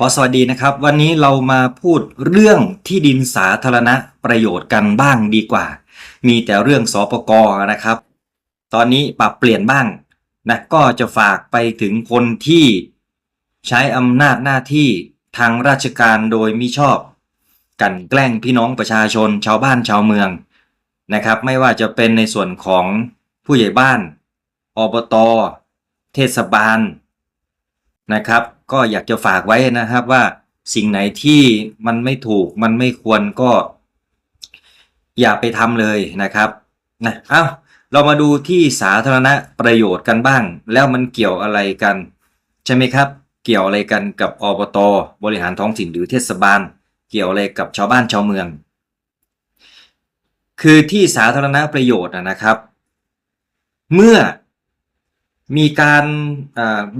ขอสวัสดีนะครับ วันนี้เรามาพูดเรื่องที่ดินสาธารณะประโยชน์กันบ้างดีกว่า มีแต่เรื่องสปกรนะครับ ตอนนี้ปรับเปลี่ยนบ้างนะก็จะฝากไปถึงคนที่ใช้อำนาจหน้าที่ทางราชการโดยมิชอบ กันแกล้งพี่น้องประชาชนชาวบ้านชาวเมืองนะครับ ไม่ว่าจะเป็นในส่วนของผู้ใหญ่บ้านอบต เทศบาลนะครับ ก็อยากจะฝากไว้นะครับว่าสิ่งไหนที่มันไม่ถูกมันไม่ควรก็ อย่าไปทำเลยนะครับนะเอ้าเรามาดูที่สาธารณประโยชน์กันบ้าง แล้วมันเกี่ยวอะไรกัน ใช่ไหมครับ เกี่ยวอะไรกันกับอบตบริหารท้องถิ่นหรือเทศบาล เกี่ยวอะไรกับชาวบ้านชาวเมือง คือที่สาธารณประโยชน์นะครับ เมื่อมีการ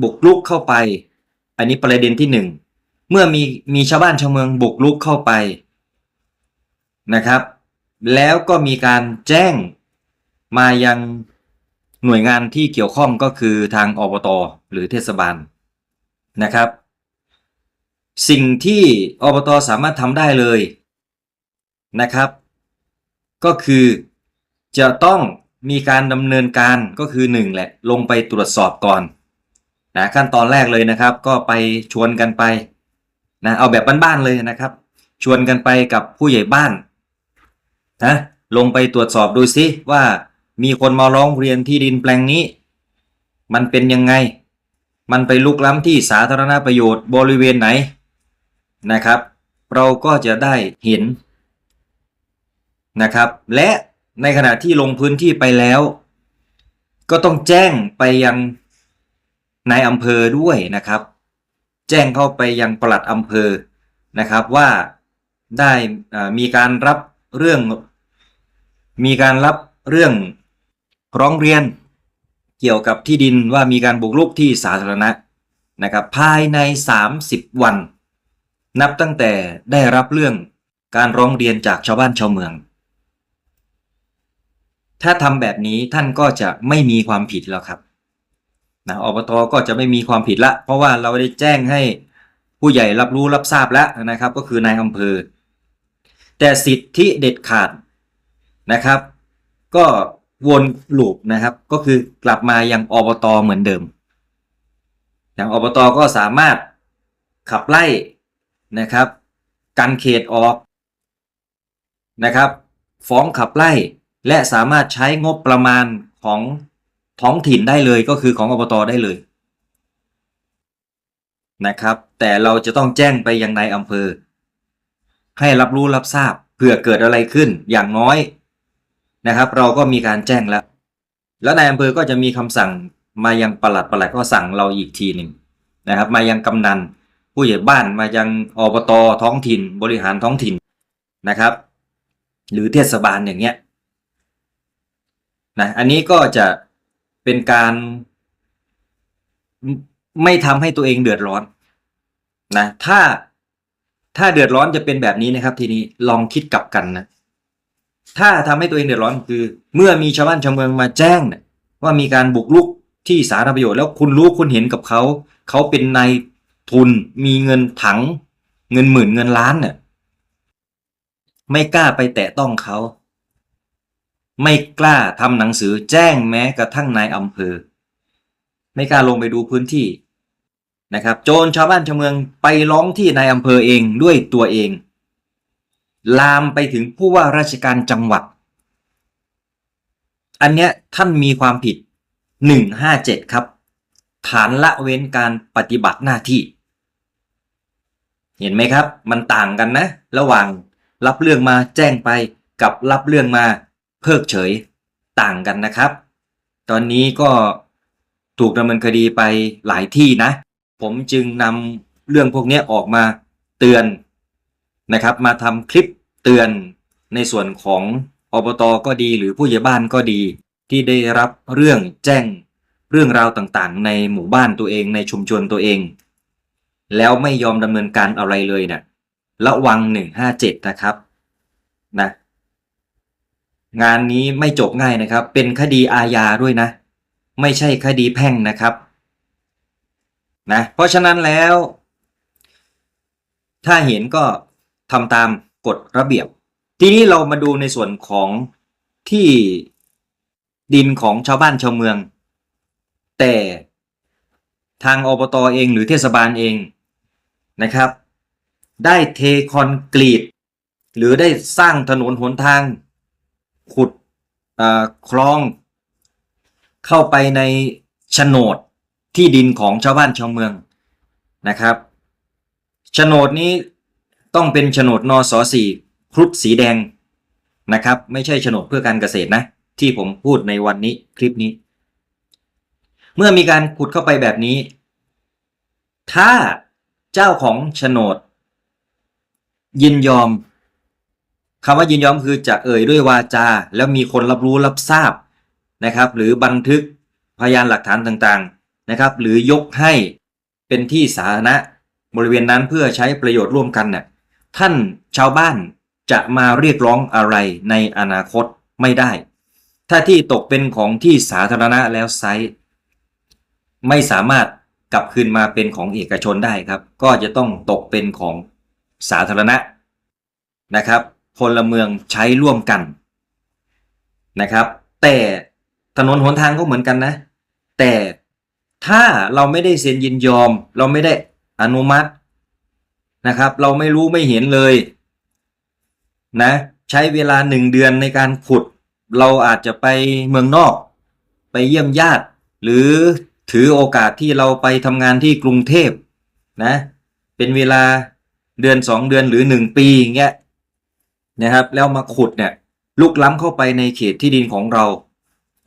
บุกรุกเข้าไป อันนี้ประเด็นที่หนึ่งเมื่อมีมีชาวบ้านชาวเมืองบุกรุกเข้าไปนะครับ แล้วก็มีการแจ้งมายังหน่วยงานที่เกี่ยวข้องก็คือทางอบตหรือเทศบาลนะครับ สิ่งที่อบตสามารถทำได้เลยนะครับ ก็คือจะต้องมีการดำเนินการก็คือหนึ่งแหละลงไปตรวจสอบก่อน นะขั้นตอนแรกเลยนะครับ ก็ไปชวนกันไปนะเอาแบบบ้านๆเลยนะครับ ชวนกันไปกับผู้ใหญ่บ้านนะลงไปตรวจสอบดูซิว่ามีคนมาร้องเรียนที่ดินแปลงนี้ มันเป็นยังไง มันไปลุกล้ำที่สาธารณประโยชน์บริเวณไหนนะครับ เราก็จะได้เห็นนะครับ และในขณะที่ลงพื้นที่ไปแล้ว ก็ต้องแจ้งไปยัง นายอำเภอด้วยนะครับ แจ้งเข้าไปยังปลัดอำเภอนะครับว่าได้มีการรับเรื่อง มีการรับเรื่องร้องเรียน เกี่ยวกับที่ดินว่ามีการบุกรุกที่สาธารณะนะครับภายใน 30 วัน นับตั้งแต่ได้รับเรื่องการร้องเรียนจากชาวบ้านชาวเมือง ถ้าทำแบบนี้ท่านก็จะไม่มีความผิดแล้วครับ นะอบตก็จะไม่มีความผิดละ เพราะว่าเราได้แจ้งให้ผู้ใหญ่รับรู้รับทราบแล้วนะครับ ก็คือนายอำเภอ แต่สิทธิเด็ดขาดนะครับ ก็วนลูปนะครับ ก็คือกลับมายังอบตเหมือนเดิม อย่างอบตก็สามารถขับไล่นะครับกันเขตออกนะครับ ฟ้องขับไล่และสามารถใช้งบประมาณของ ท้องถิ่นได้เลยก็คือของอบตได้เลยนะครับ แต่เราจะต้องแจ้งไปยังนายอำเภอ ให้รับรู้รับทราบเผื่อเกิดอะไรขึ้นอย่างน้อยนะครับ เราก็มีการแจ้งแล้ว แล้วนายอำเภอก็จะมีคำสั่งมายังปลัดปลัดก็สั่งเราอีกทีหนึ่งนะครับ มายังกำนันผู้ใหญ่บ้านมายังอบตท้องถิ่น บริหารท้องถิ่นนะครับ หรือเทศบาลอย่างเงี้ยนะอันนี้ก็จะ เป็นการไม่ไม่ทำให้ตัวเองเดือดร้อนนะถ้าถ้าเดือดร้อนจะเป็นแบบนี้นะครับ ทีนี้ลองคิดกลับกันนะถ้าทำให้ตัวเองเดือดร้อนคือ เมื่อมีชาวบ้านชาวเมืองมาแจ้งเนี่ยว่ามีการบุกรุกที่สาธารณประโยชน์แล้วคุณรู้คุณเห็นกับเขา เขาเป็นนายทุนมีเงินถัง เงินหมื่นเงินล้านเนี่ยไม่กล้าไปแตะต้องเขา ไม่กล้าทำหนังสือแจ้งแม้กระทั่งนายอำเภอ ไม่กล้าลงไปดูพื้นที่นะครับโจรชาวบ้านชาวเมืองไปร้องที่นายอำเภอเองด้วยตัวเอง ลามไปถึงผู้ว่าราชการจังหวัด อันเนี้ยท่านมีความผิด 157 ครับ ฐานละเว้นการปฏิบัติหน้าที่ เห็นไหมครับ มันต่างกันนะ ระหว่างรับเรื่องมาแจ้งไปกับรับเรื่องมา เพิกเฉยต่างกันนะครับ ตอนนี้ก็ถูกดำเนินคดีไปหลายที่นะ ผมจึงนำเรื่องพวกนี้ออกมาเตือนนะครับ มาทำคลิปเตือนในส่วนของอบตก็ดีหรือผู้ใหญ่บ้านก็ดี ที่ได้รับเรื่องแจ้งเรื่องราวต่างๆ ในหมู่บ้านตัวเองในชุมชนตัวเอง แล้วไม่ยอมดำเนินการอะไรเลยเนะี่ยระวัง 157 นะครับนะ งานนี้ไม่จบง่ายนะครับ เป็นคดีอาญาด้วยนะ ไม่ใช่คดีแพ่งนะครับนะเพราะฉะนั้นแล้ว ถ้าเห็นก็ทำตามกฎระเบียบ ทีนี้เรามาดูในส่วนของที่ดินของชาวบ้านชาวเมือง แต่ทางอบตเองหรือเทศบาลเองนะครับ ได้เทคอนกรีต หรือได้สร้างถนนหนทาง ขุดคลอง เข้าไปในโฉนดที่ดินของชาวบ้านชาวเมืองนะครับโฉนดนี้ต้องเป็นโฉนดนสสี่ครุฑสีแดงนะครับ ไม่ใช่โฉนดเพื่อการเกษตรนะ ที่ผมพูดในวันนี้คลิปนี้ เมื่อมีการขุดเข้าไปแบบนี้ ถ้าเจ้าของโฉนด ยินยอม คำว่ายินยอมคือจะเอ่ยด้วยวาจา แล้วมีคนรับรู้รับทราบนะครับ หรือบันทึกพยานหลักฐานต่างๆนะครับ หรือยกให้เป็นที่สาธารณะบริเวณนั้นเพื่อใช้ประโยชน์ร่วมกันเนี่ยท่านชาวบ้านจะมาเรียกร้องอะไรในอนาคตไม่ได้ ถ้าที่ตกเป็นของที่สาธารณะแล้วไซส์ไม่สามารถกลับคืนมาเป็นของเอกชนได้ครับ ก็จะต้องตกเป็นของสาธารณะนะครับ พลเมืองใช้ร่วมกันนะครับ แต่ถนนหนทางก็เหมือนกันนะ แต่ถ้าเราไม่ได้เซ็นยินยอม เราไม่ได้อนุมัตินะครับ เราไม่รู้ไม่เห็นเลยนะใช้เวลาหนึ่งเดือนในการขุด เราอาจจะไปเมืองนอก ไปเยี่ยมญาติ หรือถือโอกาสที่เราไปทำงานที่กรุงเทพนะเป็นเวลาเดือนสองเดือนหรือหนึ่งปีอย่างเงี้ย นะครับ แล้วมาขุดเนี่ยลุกล้ำเข้าไปในเขตที่ดินของเรา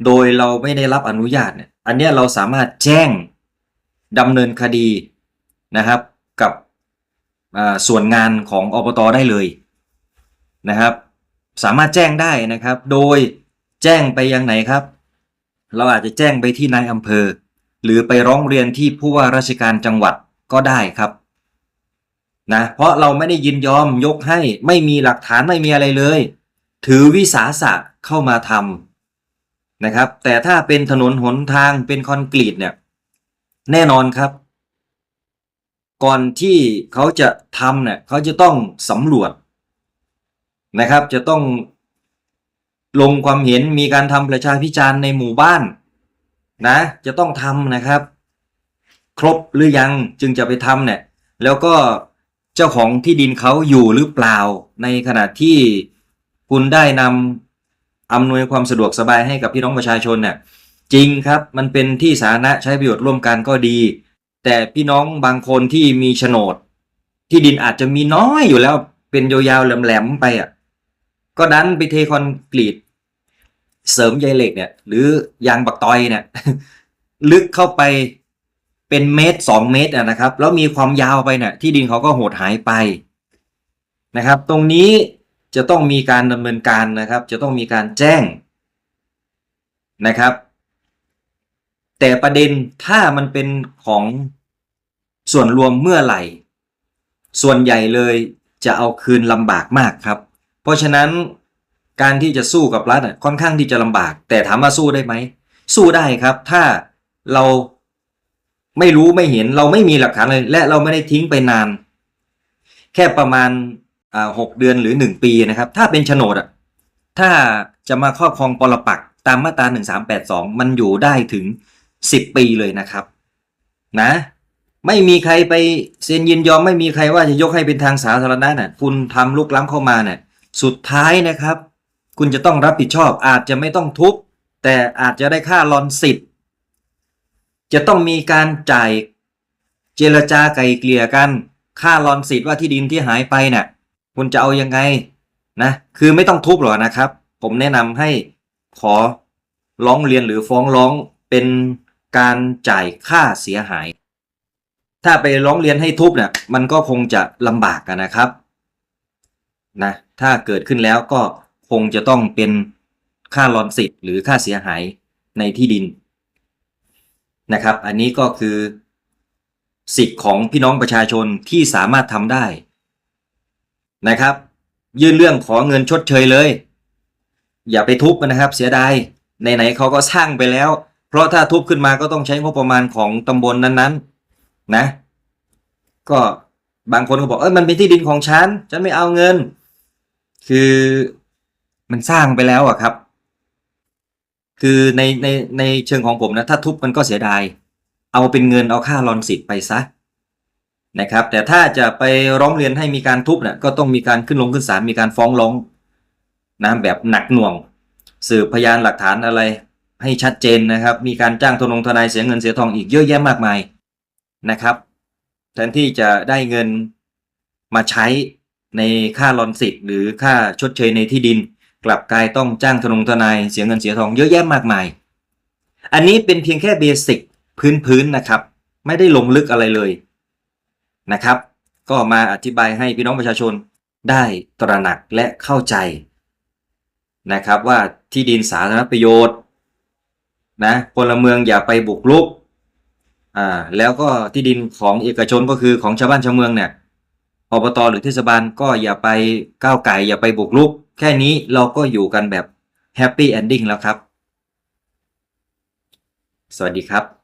โดยเราไม่ได้รับอนุญาตเนี่ย อันนี้เราสามารถแจ้งดำเนินคดีนะครับ กับส่วนงานของอบตได้เลยนะครับ สามารถแจ้งได้นะครับ โดยแจ้งไปยังไหนครับ เราอาจจะแจ้งไปที่นายอำเภอ หรือไปร้องเรียนที่ผู้ว่าราชการจังหวัดก็ได้ครับ นะเพราะเราไม่ได้ยินยอมยกให้ไม่มีหลักฐานไม่มีอะไรเลย ถือวิสาสะเข้ามาทำนะครับ แต่ถ้าเป็นถนนหนทางเป็นคอนกรีตเนี่ยแน่นอนครับ ก่อนที่เขาจะทำเนี่ยเขาจะต้องสำรวจนะครับ จะต้องลงความเห็นมีการทำประชาพิจารณ์ในหมู่บ้านนะ จะต้องทำนะครับ ครบหรือยังจึงจะไปทำเนี่ยแล้วก็ เจ้าของที่ดินเขาอยู่หรือเปล่า ในขณะที่คุณได้นำอำนวยความสะดวกสบายให้กับพี่น้องประชาชนเนี่ยจริงครับมันเป็นที่สาธารณะใช้ประโยชน์ร่วมกันก็ดี แต่พี่น้องบางคนที่มีโฉนด ที่ดินอาจจะมีน้อยอยู่แล้วเป็นยาวๆแหลมๆไปอะก็ดันไปเทคอนกรีตเสริมใยเหล็กเนี่ย หรือยางบักตอยเนี่ย ลึกเข้าไป เป็นเมตรสองเมตรอะนะครับ แล้วมีความยาวไปเนี่ยที่ดินเขาก็หดหายไปนะครับ ตรงนี้จะต้องมีการดำเนินการนะครับ จะต้องมีการแจ้งนะครับ แต่ประเด็นถ้ามันเป็นของส่วนรวมเมื่อไหร่ ส่วนใหญ่เลยจะเอาคืนลำบากมากครับ เพราะฉะนั้นการที่จะสู้กับรัฐอะค่อนข้างที่จะลำบาก แต่ถามว่าสู้ได้ไหม สู้ได้ครับ ถ้าเรา ไม่รู้ไม่เห็นเราไม่มีหลักฐานเลย และเราไม่ได้ทิ้งไปนาน แค่ประมาณหกเดือนหรือหนึ่งปีนะครับ ถ้าเป็นโฉนดอะถ้าจะมาครอบครองปรปักตามมาตราหนึ่งสามแปดสองมันอยู่ได้ถึงสิบปีเลยนะครับ นะ ไม่มีใครไปเซ็นยินยอมไม่มีใครว่าจะยกให้เป็นทางสาธารณะน่ะ คุณทำลุกล้ำเข้ามาเนี่ยสุดท้ายนะครับ คุณจะต้องรับผิดชอบอาจจะไม่ต้องทุบแต่อาจจะได้ค่าลอนสิทธิ์ จะต้องมีการจ่ายเจรจาไกลเกลี่ยกัน ค่าลอนสิทธิ์ว่าที่ดินที่หายไปเนี่ยคุณจะเอายังไงนะคือไม่ต้องทุบหรอกนะครับ ผมแนะนำให้ขอร้องเรียนหรือฟ้องร้องเป็นการจ่ายค่าเสียหาย ถ้าไปร้องเรียนให้ทุบเนี่ยมันก็คงจะลำบากกันนะครับนะถ้าเกิดขึ้นแล้วก็คงจะต้องเป็นค่าลอนสิทธิ์หรือค่าเสียหายในที่ดิน นะครับ อันนี้ก็คือ สิทธิ์ของพี่น้องประชาชนที่สามารถทำได้นะครับ ยื่นเรื่องขอเงินชดเชยเลย อย่าไปทุบนะครับเสียดายไหนๆเขาก็สร้างไปแล้ว เพราะถ้าทุบขึ้นมาก็ต้องใช้งบประมาณของตำบลนนั้นๆ นะ ก็บางคนก็บอกเอ้ยมันเป็นที่ดินของฉัน ฉันไม่เอาเงิน คือมันสร้างไปแล้วอะครับ คือในในในเชิงของผมนะถ้าทุบมันก็เสียดาย เอาเป็นเงินเอาค่ารอนสิทธิ์ไปซะนะครับ แต่ถ้าจะไปร้องเรียนให้มีการทุบเนี่ยก็ต้องมีการขึ้นลงขึ้นศาลมีการฟ้องร้องนะแบบหนักหน่วง สืบพยานหลักฐานอะไรให้ชัดเจนนะครับ มีการจ้างทนงทนายเสียเงินเสียทองอีกเยอะแยะมากมายนะครับ แทนที่จะได้เงินมาใช้ในค่ารอนสิทธิ์หรือค่าชดเชยในที่ดิน กลับกลายต้องจ้างทนงทนายเสียเงินเสียทองเยอะแยะมากมาย อันนี้เป็นเพียงแค่เบสิกพื้นๆนะครับ ไม่ได้ลงลึกอะไรเลยนะครับ ก็มาอธิบายให้พี่น้องประชาชนได้ตระหนักและเข้าใจนะครับว่าที่ดินสาธารณประโยชน์นะพลเมืองอย่าไปบุกรุกอ่าแล้วก็ที่ดินของเอกชนก็คือของชาวบ้านชาวเมืองเนี่ยอบตหรือเทศบาลก็อย่าไปก้าวไก่อย่าไปบุกรุก แค่นี้เราก็อยู่กันแบบแฮปปี้เอนดิ้งแล้วครับ สวัสดีครับ